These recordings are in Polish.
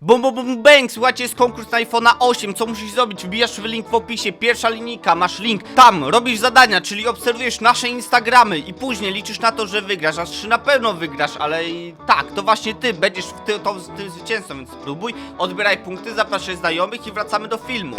Bum bum bum bang, słuchajcie, jest konkurs na iPhone'a 8, co musisz zrobić? Wbijasz w link w opisie, pierwsza linijka, masz link, tam robisz zadania, czyli obserwujesz nasze Instagramy i później liczysz na to, że wygrasz, aż trzy na pewno wygrasz, ale i tak, to właśnie ty będziesz w ty, to, tym zwycięzcą, więc spróbuj, odbieraj punkty, zapraszaj znajomych i wracamy do filmu.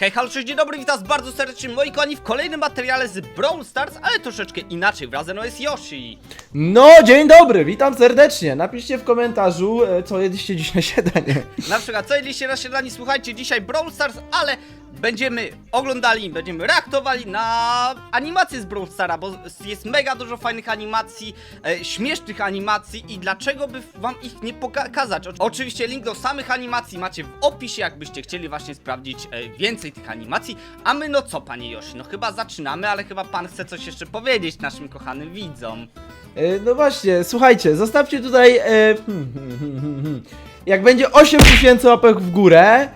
Hej, halo, cześć, dzień dobry, witam was bardzo serdecznie, moi kochani, w kolejnym materiale z Brawl Stars, ale troszeczkę inaczej, wraz ze mną jest Yoshi. No, dzień dobry, witam serdecznie. Napiszcie w komentarzu, e, co jedliście dziś na śniadanie. Na przykład, co jedliście na śniadanie? Słuchajcie, dzisiaj Brawl Stars, ale będziemy oglądali, będziemy reaktowali na animacje z Brawl Stara, bo jest mega dużo fajnych animacji, e, śmiesznych animacji i dlaczego by wam ich nie pokazać? Oczywiście link do samych animacji macie w opisie, jakbyście chcieli właśnie sprawdzić e, więcej tych animacji. A my no co, panie Yoshi? No chyba zaczynamy, ale chyba pan chce coś jeszcze powiedzieć naszym kochanym widzom. E, No właśnie, słuchajcie, zostawcie tutaj. E, hmm, hmm, hmm, hmm, hmm. Jak będzie 8000 łapek w górę,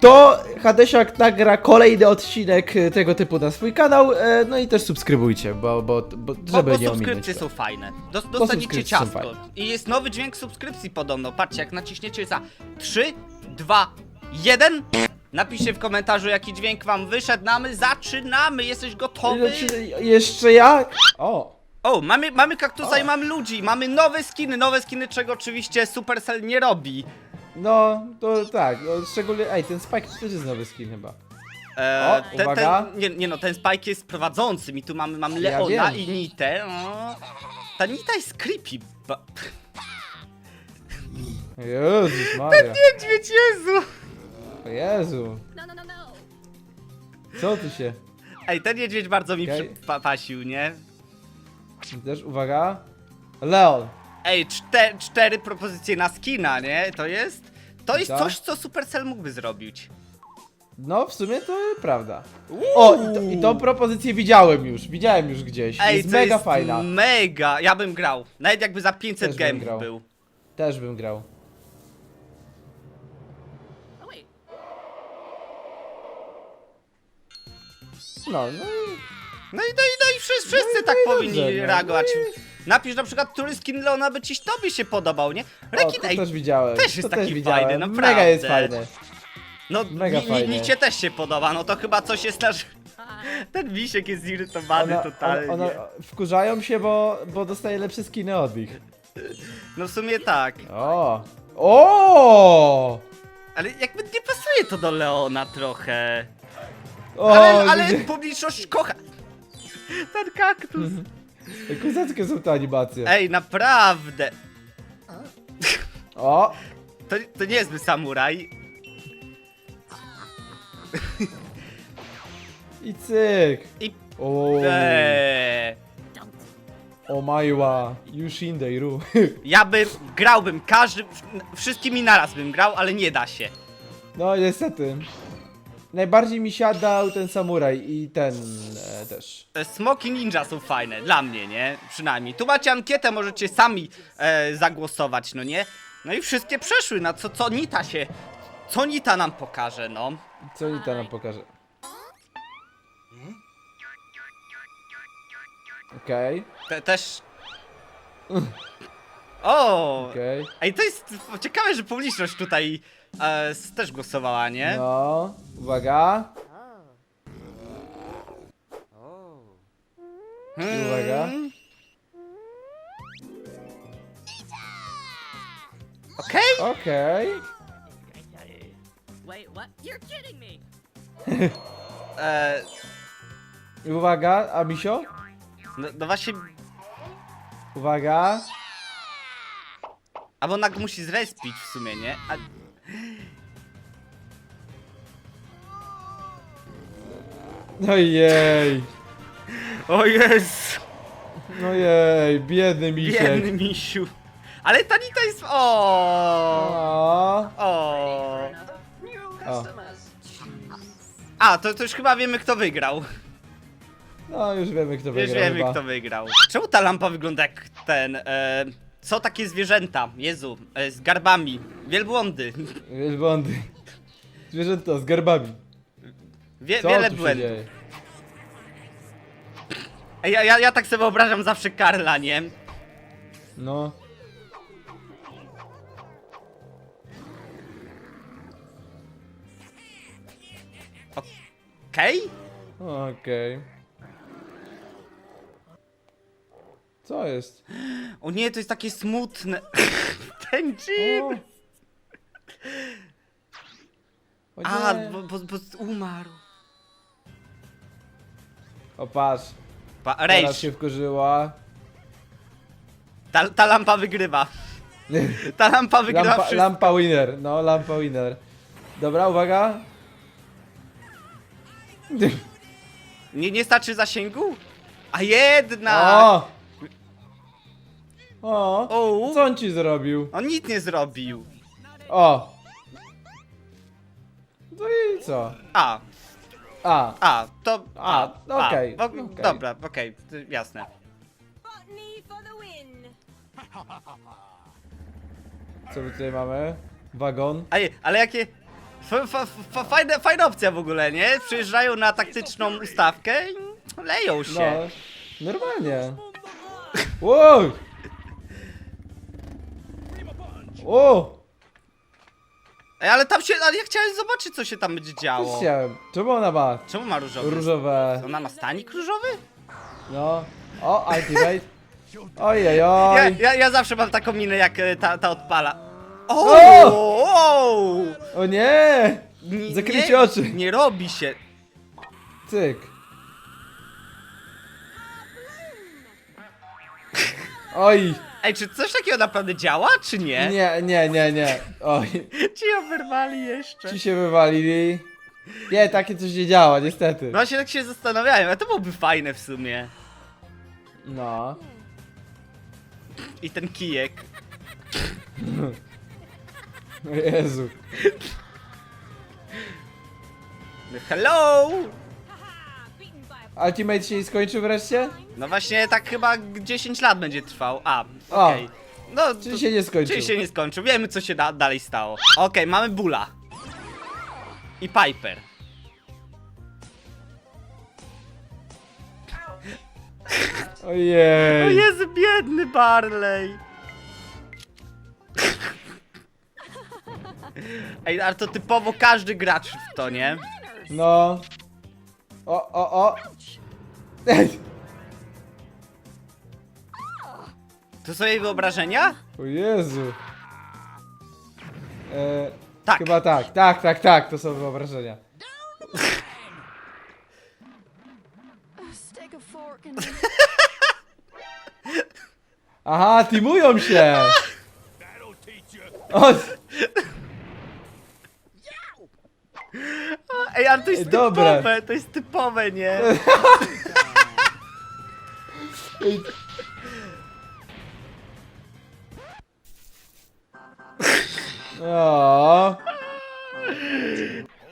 to Hadesiak nagra kolejny odcinek e, tego typu na swój kanał. E, no i też subskrybujcie, bo, bo, bo Bo, żeby bo nie ominąć. subskrypcje to. są fajne. Dos, dostaniecie subskrypcje są ciastko. fajne. I jest nowy dźwięk subskrypcji podobno. Patrzcie, jak naciśniecie za 3, 2, 1. Napiszcie w komentarzu, jaki dźwięk wam wyszedł. Namy zaczynamy. Jesteś gotowy? Znaczy, Jeszcze ja. O! O, mamy, mamy kaktusa i mamy ludzi. Mamy nowe skiny. Nowe skiny, czego oczywiście Supercell nie robi. No, to tak, no, szczególnie. Ej, ten Spike to też jest nowy skin chyba. E, O, uwaga. Ten, nie, nie no, ten Spike jest prowadzącym i tu mamy, mamy Ja Leona wiem. i Nitę. O, ta Nita jest creepy. Ba... Jezus Maria. Niedźwiedź, Jezu! O Jezu. No, no, no, no. Co tu się? Ej, ten niedźwiedź bardzo mi Okej. przypasił, nie? Też uwaga. Leon. Ej, czte, cztery propozycje na skina, nie? To jest... To jest Tak. coś, co Supercell mógłby zrobić. No, w sumie to prawda. O, i, to, i tą propozycję widziałem już. Widziałem już gdzieś. Ej, jest to mega jest fajna. mega! Ja bym grał. Nawet jakby za 500 Też bym gemów grał. był. Też bym grał. Oh, wait. No, no i No i, no i, no i wszyscy, wszyscy No tak no powinni dobrze, no reagować. i- Napisz na przykład, który skin Leona by ci tobie się podobał, nie? Rekin, to ej, też widziałem. też jest to taki też widziałem. fajny, Mega naprawdę. jest fajny. no mega mi, mi, fajny. mi cię też się podoba, no to chyba coś jest nasz... Ten misiek jest zirytowany totalnie. One, one wkurzają się, bo, bo dostaje lepsze skiny od nich. No w sumie tak. O! O! Ale jakby nie pasuje to do Leona trochę. o Ale, ale publiczność kocha. Ten kaktus. Kozackie są te animacje. Ej, naprawdę. O! To, to nie jest samuraj. I cyk! I... O! Eee. O majła! Yushindei ru. Ja bym, grałbym każdym, wszystkimi naraz bym grał, ale nie da się. No niestety. Najbardziej mi siadał ten samuraj i ten e, też. Te Smoki ninja są fajne, dla mnie, nie? Przynajmniej. Tu macie ankietę, możecie sami e, zagłosować, no nie? No i wszystkie przeszły, na co, co Nita się, co Nita nam pokaże, no. Co Nita nam pokaże? Okej, Te, też... O! okej. Ej, to jest ciekawe, że publiczność tutaj e, s- też głosowała, nie? No, uwaga. Hmm. uwaga. Okej? Okej. Wait, what? You're kidding me. E, I uwaga, a misio? No, no właśnie, Uwaga. albo ona go musi zrespić w sumie, nie? A, No jej. o jest! No jej, biedny misiek. Biedny misiu. Ale ta Nita jest... O! O. O! A, to, to już chyba wiemy kto wygrał. No już wiemy kto Już wygrał wiemy chyba. kto wygrał. Czemu ta lampa wygląda jak ten... E, co takie zwierzęta? Jezu, e, z garbami. Wielbłądy. Wielbłądy. Zwierzęta z garbami. Wie, Co wiele tu się błędów. dzieje? Ja, ja, ja tak sobie wyobrażam zawsze Karla, nie? No. Okej? Okej. Co jest? O nie, to jest takie smutne. Ten O. O A, bo, bo, bo umarł. O patrz, Pa, teraz rage. się wkurzyła. Ta, ta lampa wygrywa. Ta lampa wygrywa Lampa, wszystko. lampa winner, no lampa winner. Dobra, uwaga. Nie, nie starczy zasięgu? A jednak! O! O! O! Co on ci zrobił? On nic nie zrobił. O! No i co? A, A, a, to... A, okej, o- okej. Dobra, okej, jasne. Botany for the win. co my tutaj mamy? Wagon. Ej, ale jakie... F, f, f, fajna, fajna opcja w ogóle, nie? Przyjeżdżają na taktyczną ustawkę i leją No, się. normalnie. Wow! O! Ej, ale tam się... Ale ja chciałem zobaczyć, co się tam będzie działo. Chciałem. Czemu ona ma Czemu ma różowy? różowe? Ona ma stanik różowy? No. O, ultimate. Ojej, Ja, ja, ja zawsze mam taką minę, jak e, ta, ta odpala. O! O! o! O nie! Nie- Zakryjcie nie- oczy. Nie robi się. Cyk. Oj. Ej, czy coś takiego naprawdę działa, czy nie? Nie, nie, nie, nie. Oj. Ci ją wyrwali jeszcze. Ci się wywalili. Nie, takie coś nie działa, niestety. Właśnie tak się zastanawiałem, a to byłoby fajne w sumie. No. I ten kijek. O Jezu. Hello! Ultimate się skończył wreszcie? No właśnie tak chyba 10 lat będzie trwał. A, O. okej. No, Czyli to- się nie skończył. czyli się nie skończył. Wiemy co się da dalej stało. Okej, mamy Bula. I Piper. O Ojej. Jezu, biedny Barley. Ej, ale to typowo każdy gracz w to, nie? No. O, o, o. Ej. To są jej wyobrażenia? O Jezu. E, Tak. Chyba tak, tak, tak, tak, to są wyobrażenia. stick a fork in Aha, teamują się! O, Ej, ale to jest Ej, dobre. typowe, to jest typowe, nie? o,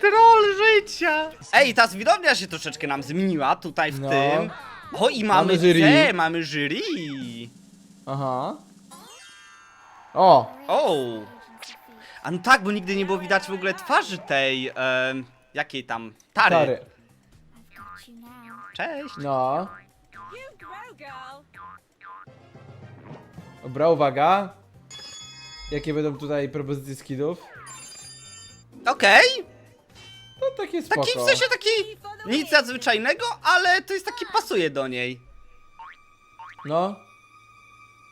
Troll życia! Ej, ta widownia się troszeczkę nam zmieniła tutaj w No. tym. O, i mamy, Mamy jury. te, mamy jury. aha. O, O! A no tak, bo nigdy nie było widać w ogóle twarzy tej, em, jakiej tam, Tary. stary. Cześć. No. Dobra, uwaga. Jakie będą tutaj propozycje skidów? Okej, No takie spoko. taki w sensie taki nic nadzwyczajnego, ale to jest taki pasuje do niej. No.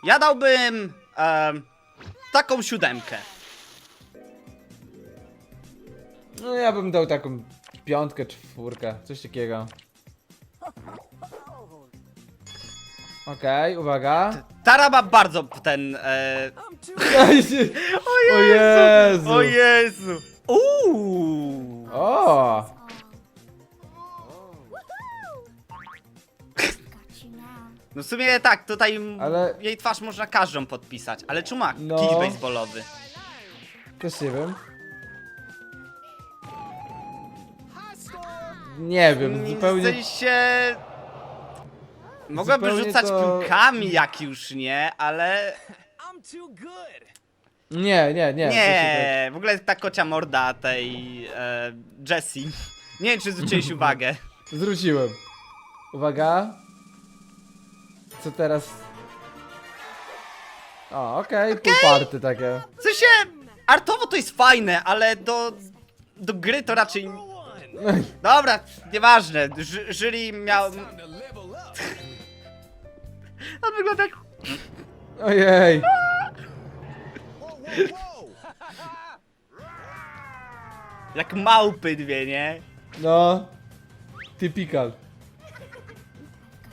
Ja dałbym em, taką siódemkę. No ja bym dał taką piątkę, czwórkę, coś takiego. Okej, uwaga. Tara ma bardzo ten. E... o Jezu! O Jezu! Uuu! O! No w sumie tak, tutaj Ale- ale... jej twarz można każdą podpisać, ale czy ma No. kij baseballowy? Też nie wiem. Nie wiem, W zupełnie... sensie... Mogłaby Zupełnie rzucać to- piłkami jak już nie, ale... I'm too good. Nie, nie, nie. Nie, w ogóle ta kocia morda tej e, Jessie. Nie wiem, czy zwróciłeś uwagę. Zwróciłem. Uwaga. Co teraz? O, okej, okay, party takie. W sensie, artowo to jest fajne, ale do, do gry to raczej Dobra, nieważne. Ży, jury miał... On wygląda jak... Ojej. Jak małpy dwie, nie? No. Typical.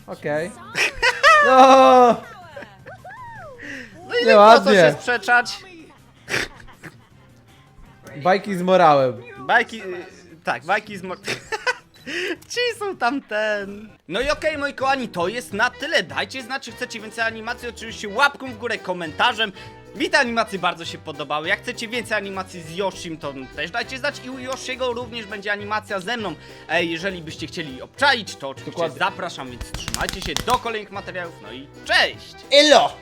Okej. No. No i nie po co Nieładnie. się sprzeczać. Bajki z morałem. Bajki... y, Tak, bajki z... mo- Ci są tam ten. No i okej, moi kochani, to jest na tyle. Dajcie znać, czy chcecie więcej animacji. Oczywiście łapką w górę, komentarzem. Mi te animacje bardzo się podobały. Jak chcecie więcej animacji z Yoshim, to też dajcie znać. I u Yoshiego również będzie animacja ze mną. E, jeżeli byście chcieli obczaić, to oczywiście Dokładnie. zapraszam, więc trzymajcie się do kolejnych materiałów. No i cześć! Elo!